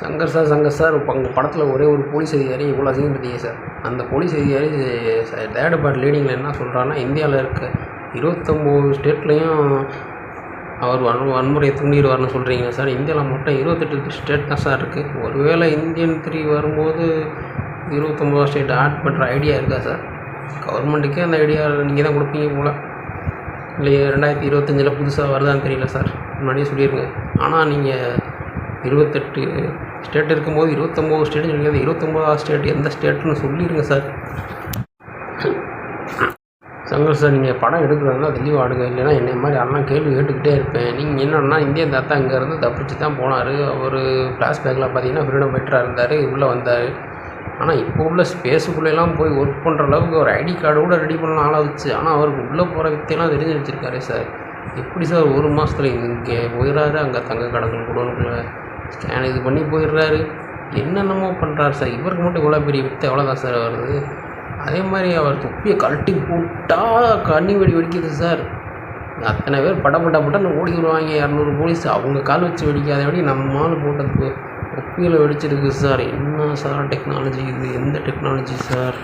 Shankar sir Shankar sir இப்போ உங்கள் படத்தில் ஒரே ஒரு போலீஸ் அதிகாரி இவ்வளோ அசிங்கப்படுத்தீங்க சார். அந்த போலீஸ் அதிகாரி தேர்ட் பார்ட் லீடிங்கில் என்ன சொல்கிறாருன்னா இந்தியாவில் இருக்க இருபத்தொம்போது ஸ்டேட்லேயும் அவர் வன் வன்முறையை தூண்டிடுவார்னு சொல்கிறீங்க சார். இந்தியாவில் மட்டும் இருபத்தெட்டு ஸ்டேட் தான் சார் இருக்குது ஒருவேளை இந்தியன் த்ரீ வரும்போது இருபத்தொம்போது ஸ்டேட் ஆட் பண்ணுற ஐடியா இருக்கா சார்? கவர்மெண்ட்டுக்கே அந்த ஐடியா நீங்கள் தான் கொடுப்பீங்க போல். இல்லை ரெண்டாயிரத்தி இருபத்தஞ்சில் புதுசாக வருதான்னு தெரியல சார். முன்னாடியே சொல்லிடுங்க ஆனால் நீங்கள் இருபத்தெட்டு ஸ்டேட் இருக்கும்போது இருபத்தொம்போது ஸ்டேட் சொன்னீங்க அந்த இருபத்தொம்போதாவது ஸ்டேட் எந்த ஸ்டேட்டுன்னு சொல்லிடுங்க சார் சங்கர் சார் நீங்கள் படம் எடுக்கிறதுனா தெளிவாக எடுங்க இல்லைன்னா என்னை மாதிரி எல்லாம் கேள்வி கேட்டுக்கிட்டே இருப்பேன். நீங்கள் என்னன்னா இந்திய தாத்தா இங்கேருந்து தப்பிச்சு தான் போனார். அவர் ஃப்ளாஷ்பேக்கில் பார்த்தீங்கன்னா ஃப்ரீடம் ஃபைட்டராக இருந்தார். உள்ளே வந்தார். ஆனால் இப்போ உள்ள ஸ்பேஸுக்குள்ளெல்லாம் போய் ஒர்க் பண்ணுற அளவுக்கு ஒரு ஐடி கார்டு கூட ரெடி பண்ண ஆளாக வச்சு ஆனால் அவருக்கு உள்ளே போகிற வித்தையெல்லாம் தெரிஞ்சு வச்சுருக்காரு சார் எப்படி சார் ஒரு மாதத்துல இங்கே உயிராது அங்கே தங்க கடங்கள் குடோனுக்குள்ள ஸ்கேன் இது பண்ணி போயிடுறாரு. என்னென்னமோ பண்ணுறாரு சார். இவருக்கு மட்டும் இவ்வளோ பெரிய வித்தை எவ்வளோதான் சார் வருது? அதே மாதிரி அவர் தொப்பியை கழட்டி போட்டால் கண்ணி வெடி வெடிக்குது சார். அத்தனை பேர் பட பட பட்டன்னு ஓடி வருவாங்க. இரநூறு போலீஸ் அவங்க கால் வச்சு வெடிக்காத வெடி நம்ம ஆள் போட்டதுக்கு தொப்பியில் வெடிச்சிருக்கு சார். என்ன சார் டெக்னாலஜி இது? எந்த டெக்னாலஜி சார்?